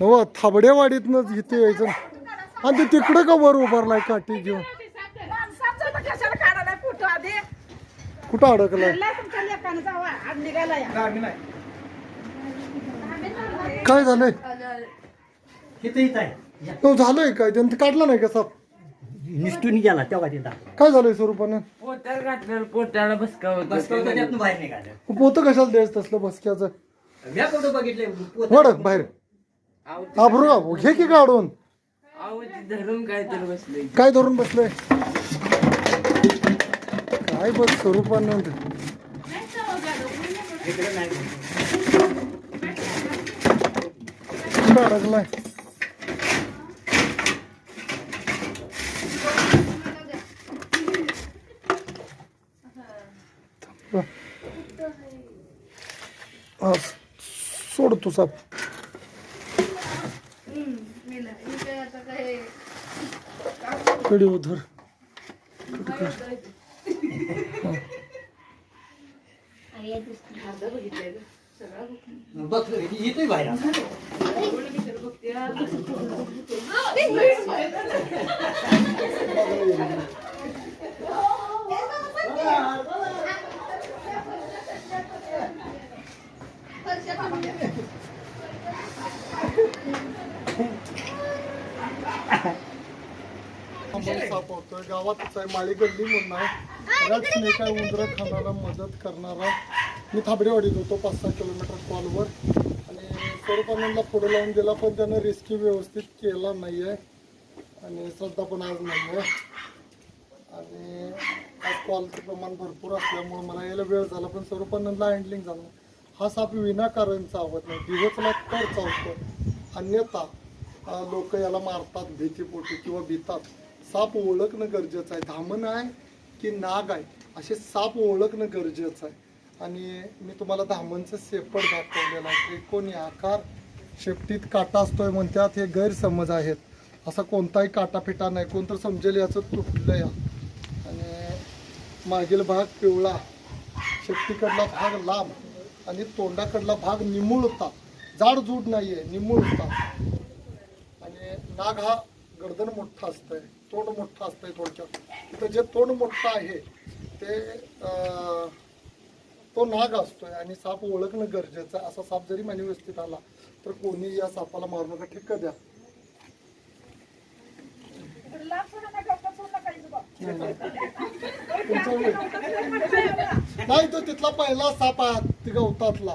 हो थाबडेवाडीतनच इथे यायचं आणि ते तिकडं का वर उभारलाय काठी घेऊन? कुठं अडकलाय? काय झालंय? झालंय काय? त्यांनी काढला नाही का साप? निष्ठून गेला तेव्हा तिथं काय झालंय स्वरूपानं? पोटाला घातलं पोटाला बसका बस करून होता त्यातनं बाहेर निघालं. पोतं कशाला द्यायचं तसलं बसक्याचं म्या कुठं बघितले वडक बाहेर. आबरू घे की काढून धरून काय तर बसले काय धरून बसलंय? काय बघ स्वरूपानं? इकडे नाही. कुठं अडकलाय? हा, सोड तू साप. उधर. बघ इथे बाहेर साप होतोय गावातच आहे माळी गल्ली म्हणून आहे बऱ्याच स्नेक आहे उंदरं खाणारा मदत करणारा मी थाबडेवाडीत होतो पाच सहा किलोमीटर कॉलवर आणि स्वरूपानंदला पुढे लावून दिला पण त्यानं रेस्क्यू व्यवस्थित केला नाही आहे आणि श्रद्धा पण आज नाही आहे आणि आज कॉलचं प्रमाण भरपूर असल्यामुळे मला यायला वेळ झाला पण स्वरूपानंदला हँडलिंग झालं हा साप विनाकारण चावत नाही दिवसला तर चावतो अन्यथा लोक याला मारतात भीतीपोटी किंवा भितात. साप ओळखणं गरजेचं आहे. धामण आहे की नाग आहे असे साप ओळखणं गरजेचं आहे. आणि मी तुम्हाला धामणचं सेपट दाखवलेलं आहे. त्रिकोणी आकार शेपटीत काटा असतोय म्हणतात हे गैरसमज आहेत. असा कोणताही काटापिटा नाही. कोणतं समजेल याचं तुटलं या. आणि मागील भाग पिवळा शेपटीकडला भाग लांब आणि तोंडाकडला भाग निमुळता. जाड जूड आहे निमुळता. नाग हा गर्दन मोठा असतंय तोंड मोठा असतंय थोडक्यात. तर जे तोंड मोठं आहे ते तो नाग असतोय आणि साप ओळखणं गरजेचं आहे. असा साप जरी मानवी व्यवस्थित आला तर कोणी या सापाला मारू नका ठिक्क द्या. नाही तो तिथला पहिला साप आहे ती गवतातला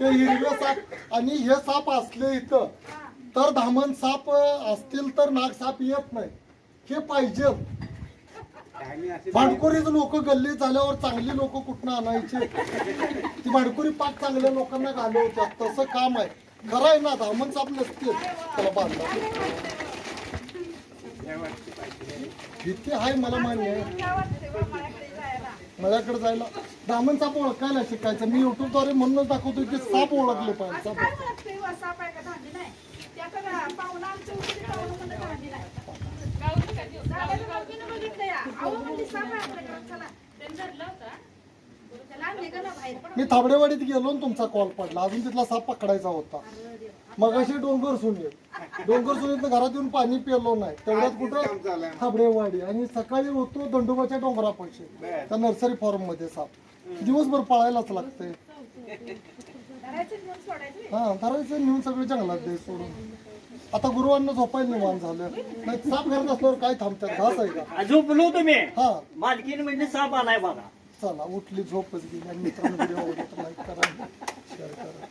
ते हिरवे साप आणि हे साप असले इथं तर धामण साप असतील तर नाग साप येत नाही. हे पाहिजे. भाडकोरीच लोक गल्ली झाल्यावर चांगली लोक कुठनं आणायचे? ती भाडकोरी पाक चांगल्या लोकांना घालवतात तसं काम आहे. खरं आहे ना धामण साप नसतील. त्याला बांधला भीती आहे मला मान्य आहे. माझ्याकडे जायला. माझ्याकडे दामन साप ओळखायला शिकायचं. मी युट्यूबद्वारे म्हणूनच दाखवतो की साप ओळखले पाहिजे. साप. मी थाबडेवाडीत गेलो आणि तुमचा कॉल पडला. अजून तिथला साप पकडायचा होता. मग अशी डोंगर सुने डोंगर सुनीत घरात येऊन पाणी पिलो नाही. तेवढ्यात कुठं? थाबडेवाडी. आणि सकाळी होतो दंडोबाच्या डोंगरापाशी. त्या नर्सरी फॉर्ममध्ये साप. दिवसभर पाळायलाच सोडायचं हा धरायचं नेऊन सगळं जंगलात द्याय सोडून. आता गुरुवांना झोपायला निवान झालं. नाही साप घरात असल्यावर काय थांबतात? घास आहे का? झोपलो मी हा. मालकीन म्हणजे साप आलाय बघा. चला उठली झोपच गेली. मित्रांनो व्हिडिओ लाईक करा शेअर करा.